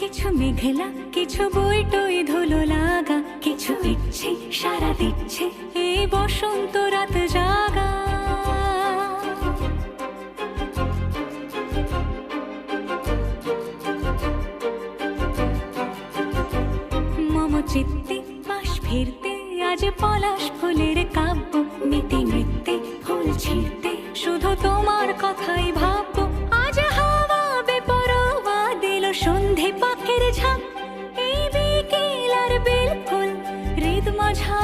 কিছু মেঘলা, কিছু বইটই ধুলো লাগা, কিছু ইচ্ছে সারা দিচ্ছে এই বসন্ত রাত জাগা। মম চিত্তে পাশ ফিরতে, আজ পলাশ ফুলের কাব্য, মেতে নৃত্যে ফুল ছিঁড়তে, শুধু তোমার কথাই সন্ধে পাখির ঝাঁক এই বিকেল আর বেলফুল হৃদ দিগন্ত